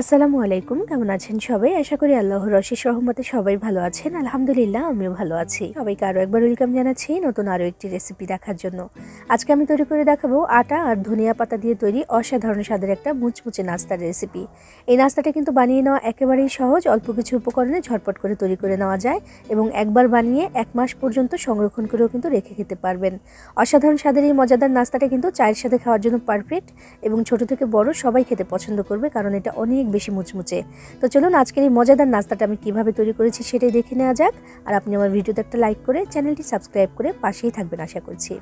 আসসালামু আলাইকুম, কেমন আছেন সবাই? আশা করি আল্লাহর রশিস রহমতে সবাই ভালো আছেন। আলহামদুলিল্লাহ, আমিও ভালো আছি। সবাইকে আরও একবার ওয়েলকাম জানাচ্ছি নতুন আরও একটি রেসিপি দেখার জন্য। আজকে আমি তৈরি করে দেখাবো আটা আর ধনিয়া পাতা দিয়ে তৈরি অসাধারণ স্বাদের একটা মুচমুচে নাস্তার রেসিপি এই নাস্তাটা কিন্তু বানিয়ে নেওয়া একেবারেই সহজ, অল্প কিছু উপকরণে ঝটপট করে তৈরি করে নেওয়া যায় এবং একবার বানিয়ে এক মাস পর্যন্ত সংরক্ষণ করেও কিন্তু রেখে খেতে পারবেন। অসাধারণ স্বাদের এই মজাদার নাস্তাটা কিন্তু চায়ের সাথে খাওয়ার জন্য পারফেক্ট এবং ছোট থেকে বড় সবাই খেতে পছন্দ করবে কারণ এটা অনেক বেশি মুচমুচে। তো চলুন আজকের এই মজাদার নাস্তাটা আমি কীভাবে তৈরি করেছি সেটাই দেখে নেওয়া যাক। আর আপনি আমার ভিডিওতে একটা লাইক করে চ্যানেলটি সাবস্ক্রাইব করে পাশেই থাকবেন আশা করছি।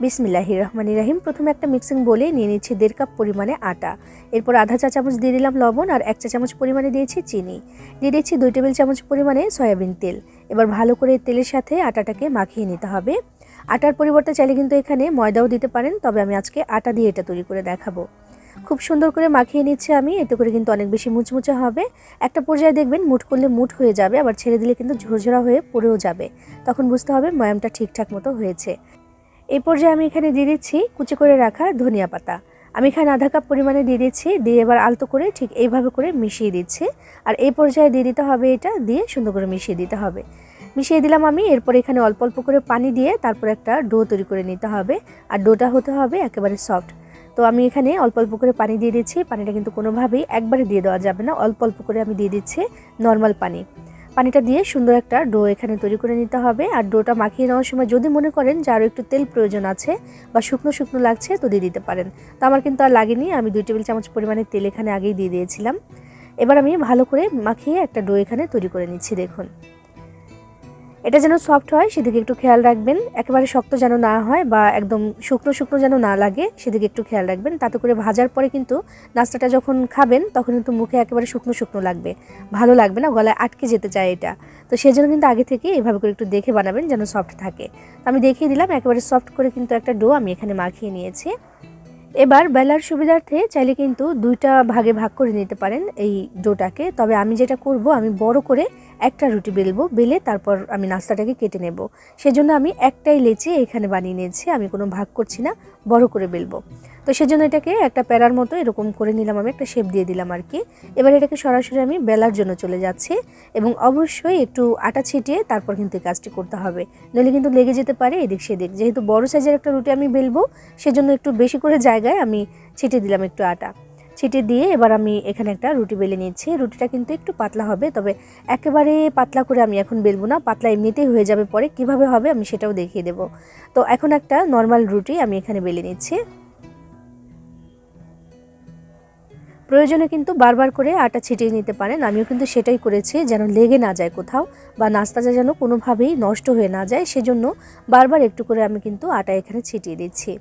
বিসমিল্লাহির রহমানির রাহিম। প্রথমে একটা মিক্সিং বলে নিয়ে নিচ্ছি দেড় কাপ পরিমাণে আটা। এরপর আধা চা চামচ দিয়ে দিলাম লবণ আর এক চা চামচ পরিমাণে দিয়েছি চিনি। দিয়ে দিচ্ছি দুই টেবিল চামচ পরিমাণে সয়াবিন তেল। এবার ভালো করে তেলের সাথে আটাটাকে মাখিয়ে নিতে হবে। আটার পরিবর্তে চাইলে কিন্তু এখানে ময়দাও দিতে পারেন, তবে আমি আজকে আটা দিয়ে এটা তৈরি করে দেখাবো। খুব সুন্দর করে মাখিয়ে নিচ্ছে আমি, এতে করে কিন্তু অনেক বেশি মুচমুচে হবে। একটা পর্যায়ে দেখবেন মুট করলে মুট হয়ে যাবে, আবার ছেড়ে দিলে কিন্তু ঝরঝরা হয়ে পড়েও যাবে। তখন বুঝতে হবে ময়ামটা ঠিকঠাক মতো হয়েছে। এই পর্যায়ে আমি এখানে দিয়ে দিচ্ছি কুচি করে রাখা ধনিয়া পাতা। আমি এখানে আধা কাপ পরিমাণে দিয়ে দিচ্ছি, দিয়ে এবার আলতো করে ঠিক এইভাবে করে মিশিয়ে দিচ্ছি। আর এই পর্যায়ে দিয়ে দিতে হবে এটা, দিয়ে সুন্দর করে মিশিয়ে দিতে হবে। মিশিয়ে দিলাম আমি, এরপর এখানে অল্প অল্প করে পানি দিয়ে তারপর একটা ডো তৈরি করে নিতে হবে। আর ডোটা হতে হবে একেবারে সফট। তো আমি এখানে অল্প অল্প করে পানি দিয়ে দিচ্ছি। পানিটা কিন্তু কোনোভাবেই একবারে দিয়ে দেওয়া যাবে না। অল্প অল্প করে আমি দিয়ে দিচ্ছি নর্মাল পানি। পানিটা দিয়ে সুন্দর একটা ডো এখানে তৈরি করে নিতে হবে। আর ডোটা মাখিয়ে নেওয়ার সময় যদি মনে করেন যে আরও একটু তেল প্রয়োজন আছে বা শুকনো শুকনো লাগছে তো দিয়ে দিতে পারেন। তো আমার কিন্তু আর লাগেনি। আমি দুই টেবিল চামচ পরিমাণে তেল এখানে আগেই দিয়ে দিয়েছিলাম। এবার আমি ভালো করে মাখিয়ে একটা ডো এখানে তৈরি করে নিচ্ছি, দেখুন। এটা যেন সফট হয়, সেদিকে একটু খেয়াল রাখবেন। একেবারে শক্ত যেন না হয় বা একদম শুকনো শুকনো যেন না লাগে, সেদিকে একটু খেয়াল রাখবেন। তাতে করে ভাজার পরে কিন্তু নাস্তাটা যখন খাবেন, তখন কিন্তু মুখে একেবারে শুকনো শুকনো লাগবে। ভালো লাগবে না, গলায় আটকে যেতে চায় এটা। তো সেজন্য কিন্তু আগে থেকে এভাবে করে একটু দেখে বানাবেন যেন সফট থাকে। তো আমি দেখিয়ে দিলাম, একেবারে সফট করে কিন্তু একটা ডো আমি এখানে মাখিয়ে নিয়েছি। এবার বেলার সুবিধার্থে চাইলে কিন্তু দুইটা ভাগে ভাগ করে নিতে পারেন এই ডোটাকে। তবে আমি যেটা করব, আমি বড় করে একটা রুটি বেলবো, বেলে তারপর আমি নাস্তাটাকে কেটে নেব। সেজন্য আমি একটাই লেচি এখানে বানিয়ে নিয়েছি, আমি কোনো ভাগ করছি না, বড় করে বেলবো। তো সেজন্য এটাকে একটা প্যারার মতো এরকম করে নিলাম আমি, একটা শেপ দিয়ে দিলাম আর কি। এবার এটাকে সরাসরি আমি বেলার জন্য চলে যাচ্ছি এবং অবশ্যই একটু আটা ছিটিয়ে তারপর কিন্তু এই কাজটি করতে হবে। নইলে কিন্তু লেগে যেতে পারে এদিক সেদিক। যেহেতু বড় সাইজের একটা রুটি আমি বেলবো, সেজন্য একটু বেশি করে জায়গায় আমি ছিটিয়ে দিলাম একটু আটা। ছিটে দিয়ে এবার আমি এখানে একটা রুটি বেলে নিচ্ছি রুটিটা কিন্তু একটু পাতলা হবে, তবে একেবারে পাতলা করে আমি এখন বেলবো না, পাতলা এমনিতেই হয়ে যাবে পরে। কীভাবে হবে আমি সেটাও দেখিয়ে দেবো। তো এখন একটা নর্মাল রুটি আমি এখানে বেলে নিচ্ছি। প্রয়োজনে কিন্তু বারবার করে আটা ছিটিয়ে নিতে পারেন। আমিও কিন্তু সেটাই করেছি, যেন লেগে না যায় কোথাও বা নাস্তাটা যেন কোনোভাবেই নষ্ট হয়ে না যায়। সেজন্য বারবার একটু করে আমি কিন্তু আটা এখানে ছিটিয়ে দিচ্ছি।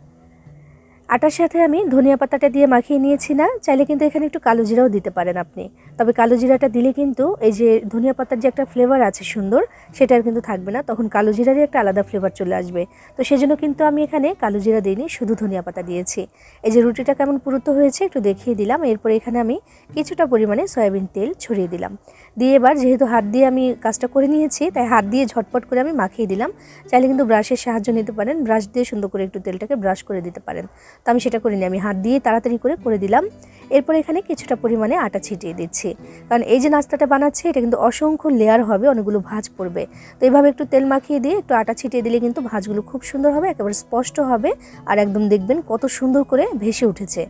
আটার সাথে আমি ধনিয়া পাতাটা দিয়ে মাখিয়ে নিয়েছি না, চাইলে কিন্তু এখানে একটু কালো জিরাও দিতে পারেন আপনি। তবে কালো জিরাটা দিলে কিন্তু এই যে ধনিয়া পাতার যে একটা ফ্লেভার আছে সুন্দর, সেটা আর কিন্তু থাকবে না, তখন কালো জিরারই একটা আলাদা ফ্লেভার চলে আসবে। তো সেজন্য কিন্তু আমি এখানে কালো জিরা দিইনি, শুধু ধনিয়া পাতা দিয়েছি। এই যে রুটিটা কেমন পুরুত্ব হয়েছে একটু দেখিয়ে দিলাম, এরপর এখানে আমি কিছুটা পরিমাণে সয়াবিন তেল ছড়িয়ে দিলাম। দিয়ে এবার যেহেতু হাত দিয়ে আমি কাজটা করে নিয়েছি, তাই হাত দিয়ে ঝটপট করে আমি মাখিয়ে দিলাম। চাইলে কিন্তু ব্রাশের সাহায্য নিতে পারেন ব্রাশ দিয়ে সুন্দর করে একটু তেলটাকে ব্রাশ করে দিতে পারেন। তো আমি সেটা করিনি, আমি হাত দিয়ে তাড়াতাড়ি করে করে দিলাম। এরপর এখানে কিছুটা পরিমাণে আটা ছিটিয়ে দিচ্ছি। কারণ এই যে নাস্তাটা বানাচ্ছে, এটা কিন্তু অসংখ্য লেয়ার হবে, অনেকগুলো ভাঁজ পড়বে। তো এইভাবে একটু তেল মাখিয়ে দিয়ে একটু আটা ছিটিয়ে দিলে কিন্তু ভাঁজগুলো খুব সুন্দর হবে, একেবারে স্পষ্ট হবে আর একদম দেখবেন কত সুন্দর করে ভেসে উঠেছে।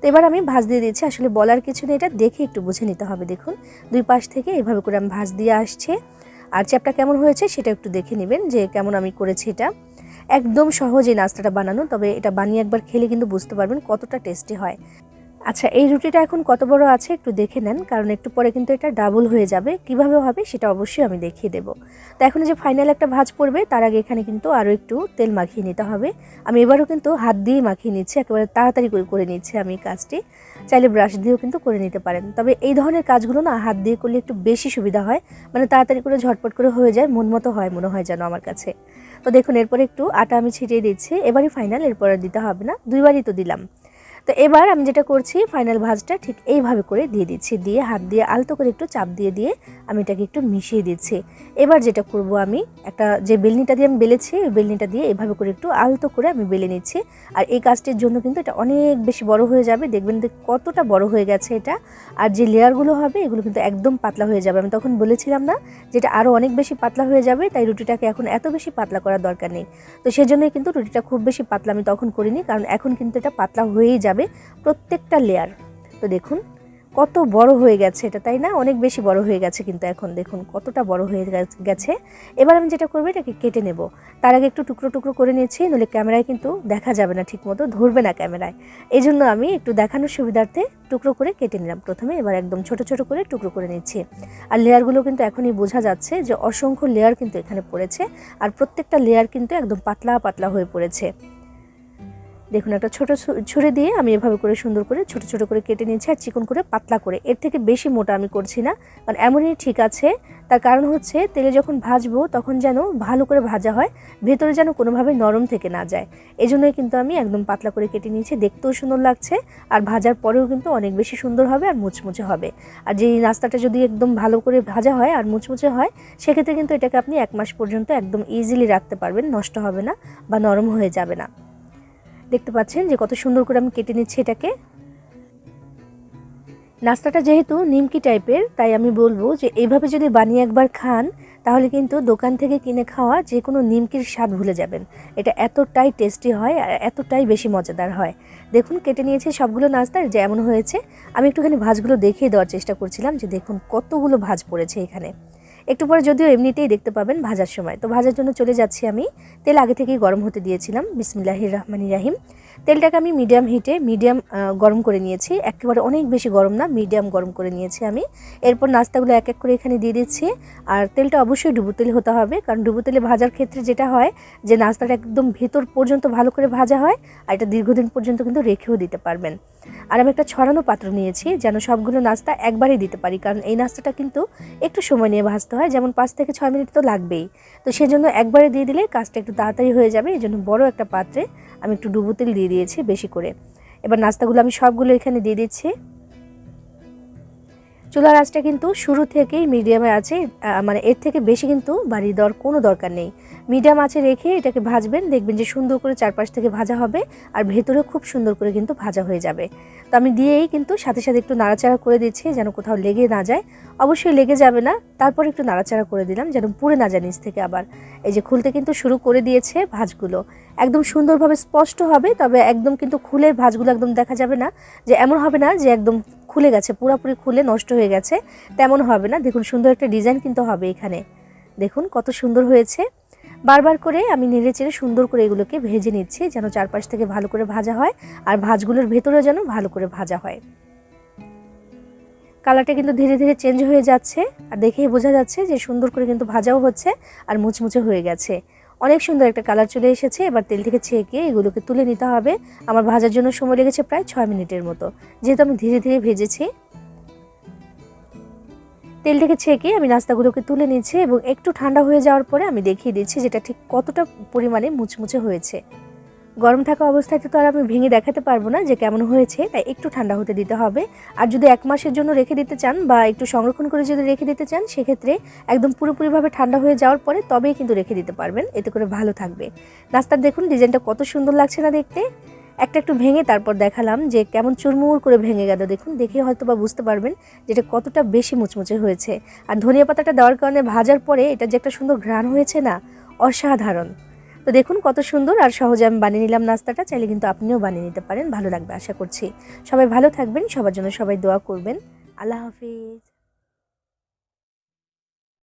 তো এবার আমি ভাঁজ দিয়ে দিচ্ছি, আসলে বলার কিছু নেই, এটা দেখে একটু বুঝে নিতে হবে, দেখুন। দুই পাশ থেকে এভাবে করে আমি ভাঁজ দিয়ে আসছে। আর চ্যাপটা কেমন হয়েছে সেটা একটু দেখে নেবেন যে কেমন আমি করেছি এটা। একদম সহজ নাস্তাটা বানানো, তবে এটা বানিয়ে একবার খেলে কিন্তু বুঝতে পারবেন কতটা টেস্টি হয়। আচ্ছা এই রুটিটা এখন কত বড় আছে একটু দেখে নেন, কারণ একটু পরে কিন্তু এটা ডাবল হয়ে যাবে। কীভাবে হবে সেটা অবশ্যই আমি দেখিয়ে দেবো। তো এখন যে ফাইনাল একটা ভাজ পড়বে, তার আগে এখানে কিন্তু আরও একটু তেল মাখিয়ে নিতে হবে। আমি এবারও কিন্তু হাত দিয়ে মাখিয়ে নিচ্ছি, একেবারে তাড়াতাড়ি করে করে নিচ্ছি আমি কাজটি। চাইলে ব্রাশ দিয়েও কিন্তু করে নিতে পারেন। তবে এই ধরনের কাজগুলো না হাত দিয়ে করলে একটু বেশি সুবিধা হয় মানে তাড়াতাড়ি করে ঝটপট করে হয়ে যায়, মন মতো হয়, মনে হয় যেন আমার কাছে। তো দেখুন, এরপর একটু আটা আমি ছিটিয়ে দিচ্ছি, এবারই ফাইনাল এরপর দিতে হবে না। দুইবারই তো দিলাম। তো এবার আমি যেটা করছি ফাইনাল ভাজটা ঠিক এইভাবে করে দিয়ে দিচ্ছি। দিয়ে হাত দিয়ে আলতো করে একটু চাপ দিয়ে দিয়ে আমি এটাকে একটু মিশিয়ে দিচ্ছি। এবার যেটা করব আমি, একটা যে বেলনিটা দিয়ে আমি বেলেছি, ওই বেলনিটা দিয়ে এভাবে করে একটু আলতো করে আমি বেলে নিচ্ছি। আর এই কাজটির জন্য কিন্তু এটা অনেক বেশি বড় হয়ে যাবে। দেখবেন কতটা বড় হয়ে গেছে এটা। আর যে লেয়ারগুলো হবে, এগুলো কিন্তু একদম পাতলা হয়ে যাবে। আমি তখন বলেছিলাম না যেটা আরও অনেক বেশি পাতলা হয়ে যাবে, তাই রুটিটাকে এখন এত বেশি পাতলা করার দরকার নেই। তো সেজন্যই কিন্তু রুটিটা খুব বেশি পাতলা আমি তখন করিনি, কারণ এখন কিন্তু এটা পাতলা হয়েই যাবে। প্রত্যেকটা লেয়ার তো দেখুন, কত বড় হয়ে গেছে এটা, তাই না? অনেক বেশি বড় হয়ে গেছে কিন্তু এখন দেখুন কতটা বড় হয়ে গেছে এবার আমি যেটা করব, এটাকে কেটে নেব। তার আগে একটু টুকরো টুকরো করে নিয়েছি, নইলে ক্যামেরায় কিন্তু দেখা যাবে না ঠিকমতো, ধরবে না ক্যামেরায়। এই জন্য আমি একটু দেখানোর সুবিধার্থে টুকরো করে কেটে নিলাম প্রথমে, এবার একদম ছোট ছোট করে টুকরো করে নিচ্ছি। আর লেয়ারগুলো কিন্তু এখনই বোঝা যাচ্ছে যে অসংখ্য লেয়ার কিন্তু এখানে পড়েছে, আর প্রত্যেকটা লেয়ার কিন্তু একদম পাতলা পাতলা হয়ে পড়েছে। দেখুন, একটা ছোট ছুরি দিয়ে আমি এভাবে করে সুন্দর করে ছোট ছোট করে কেটে নিয়েছি আর চিকন করে পাতলা করে। এর থেকে বেশি মোটা আমি করছি না। কারণ এমনই ঠিক আছে, তার কারণ হচ্ছে তেলে যখন ভাজবো তখন যেন ভালো করে ভাজা হয়, ভেতরে যেন কোনোভাবে নরম থেকে না যায়। এই জন্যই কিন্তু আমি একদম পাতলা করে কেটে নিয়েছি, দেখতেও সুন্দর লাগছে আর ভাজার পরেও কিন্তু অনেক বেশি সুন্দর হবে আর মুচমুচে হবে। আর যেই নাস্তাটা যদি একদম ভালো করে ভাজা হয় আর মুচমুচে হয়, সেক্ষেত্রে কিন্তু এটাকে আপনি এক মাস পর্যন্ত একদম ইজিলি রাখতে পারবেন, নষ্ট হবে না বা নরম হয়ে যাবে না। দেখতে পাচ্ছেন যে কত সুন্দর করে আমি কেটে নিচ্ছি এটাকে। নাস্তাটা যেহেতু নিমকি টাইপের, তাই আমি বলব যে এইভাবে যদি বানিয়ে একবার খান, তাহলে কিন্তু দোকান থেকে কিনে খাওয়া যে কোনো নিমকির স্বাদ ভুলে যাবেন। এটা এতটাই টেস্টি হয় আর এতটাই বেশি মজাদার হয়। দেখুন, কেটে নিয়েছি সবগুলো নাস্তার যেমন হয়েছে। আমি একটুখানি ভাজগুলো দেখিয়ে দেওয়ার চেষ্টা করছিলাম যে দেখুন কতগুলো ভাজ পড়েছে এখানে। একটু পরে যদিও এমনিতেই দেখতে পাবেন ভাজার সময়। তো ভাজার জন্য চলে যাচ্ছি আমি। তেল আগে থেকেই গরম হতে দিয়েছিলাম। বিসমিল্লাহির রহমানি রাহিম। তেলটাকে আমি মিডিয়াম হিটে, মিডিয়াম গরম করে নিয়েছি। একেবারে অনেক বেশি গরম না, মিডিয়াম গরম করে নিয়েছি আমি। এরপর নাস্তাগুলো এক এক করে এখানে দিয়ে দিচ্ছি। আর তেলটা অবশ্যই ডুবো তেল হতে হবে, কারণ ডুবো তেলে ভাজার ক্ষেত্রে যেটা হয় যে, নাস্তাটা একদম ভেতর পর্যন্ত ভালো করে ভাজা হয় আর এটা দীর্ঘদিন পর্যন্ত কিন্তু রেখেও দিতে পারবেন। আর আমি একটা ছড়ানো পাত্র নিয়েছি, যেন সবগুলো নাস্তা একবারই দিতে পারি, কারণ এই নাস্তাটা কিন্তু একটু সময় নিয়ে ভাজতে হয়। যেমন পাঁচ থেকে ছয় মিনিট তো লাগবেই। তো সেজন্য একবারে দিয়ে দিলে কাজটা একটু তাড়াতাড়ি হয়ে যাবে। এই জন্য বড় একটা পাত্রে আমি একটু ডুবো তেল দিয়ে দিয়েছি বেশি করে। এবার নাস্তাগুলো আমি সবগুলো এখানে দিয়ে দিচ্ছি। চুলার আঁচটা কিন্তু শুরু থেকেই মিডিয়ামে আছে মানে এর থেকে বেশি কিন্তু বাড়িয়ে দেওয়ার কোনো দরকার নেই। মিডিয়াম আছে রেখে এটাকে ভাজবেন, দেখবেন যে সুন্দর করে চারপাশ থেকে ভাজা হবে আর ভেতরেও খুব সুন্দর করে কিন্তু ভাজা হয়ে যাবে। তো আমি দিয়েই কিন্তু সাথে সাথে একটু নাড়াচাড়া করে দিচ্ছি যেন কোথাও লেগে না যায়। অবশ্যই লেগে যাবে না, তারপর একটু নাড়াচাড়া করে দিলাম যেন পুড়ে না যায় নিচ থেকে আবার। এই যে খুলতে কিন্তু শুরু করে দিয়েছে ভাজগুলো। একদম সুন্দরভাবে স্পষ্ট হবে, তবে একদম কিন্তু খুলে ভাজগুলো একদম দেখা যাবে না, যে এমন হবে না যে একদম খুলে গেছে, পুরোপুরি খুলে নষ্ট হয়ে গেছে। তেমন হবে না। দেখুন, সুন্দর একটা ডিজাইন কিন্তু হবে এখানে। দেখুন, কত সুন্দর হয়েছে। বারবার করে আমি নেড়ে চেড়ে সুন্দর করে এগুলোকে ভেজে নিচ্ছি, যেন চারপাশ থেকে ভালো করে ভাজা হয় আর ভাজগুলোর ভেতরে যেন ভালো করে ভাজা হয়। কালারটা কিন্তু ধীরে ধীরে চেঞ্জ হয়ে যাচ্ছে আর দেখেই বোঝা যাচ্ছে যে সুন্দর করে কিন্তু ভাজাও হচ্ছে আর মুচমুচে হয়ে গেছে। অনেক সুন্দর একটা কালার চলে এসেছে। এবার তেল থেকে ছেঁকে এগুলোকে তুলে নিতে হবে। আমার ভাজার জন্য সময় লেগেছে প্রায় ছয় মিনিটের মতো। যেহেতু আমি ধীরে ধীরে ভেজেছি। তেল থেকে ছেঁকে আমি নাস্তাগুলোকে তুলে নিচ্ছি এবং একটু ঠান্ডা হয়ে যাওয়ার পরে আমি দেখিয়ে দিচ্ছি যেটা ঠিক কতটা পরিমাণে মুচমুচে হয়েছে। গরম থাকা অবস্থায় তো আর আমি ভেঙে দেখাতে পারব না যে কেমন হয়েছে, তাই একটু ঠান্ডা হতে দিতে হবে। আর যদি এক মাসের জন্য রেখে দিতে চান বা একটু সংরক্ষণ করে যদি রেখে দিতে চান, সেক্ষেত্রে একদম পুরোপুরিভাবে ঠান্ডা হয়ে যাওয়ার পরে তবেই কিন্তু রেখে দিতে পারবেন, এতে করে ভালো থাকবে। নাস্তার দেখুন, ডিজাইনটা কত সুন্দর লাগছে না দেখতে। একটা একটু ভেঙে তারপর দেখালাম যে কেমন চুরমুর করে ভেঙে গেল, দেখুন, দেখে হয়তো বা বুঝতে পারবেন যেটা কতটা বেশি মুচমুচে হয়েছে। আর ধনিয়া পাতাটা দেওয়ার কারণে ভাজার পরে এটা যে একটা সুন্দর ঘ্রাণ হয়েছে না, অসাধারণ। তো দেখুন কত সুন্দর আর সহজে আমি বানিয়ে নিলাম নাস্তাটা। চাইলে কিন্তু আপনিও বানিয়ে নিতে পারেন, ভালো লাগবে আশা করছি। সবাই ভালো থাকবেন, সবার জন্য সবাই দোয়া করবেন। আল্লাহ হাফিজ।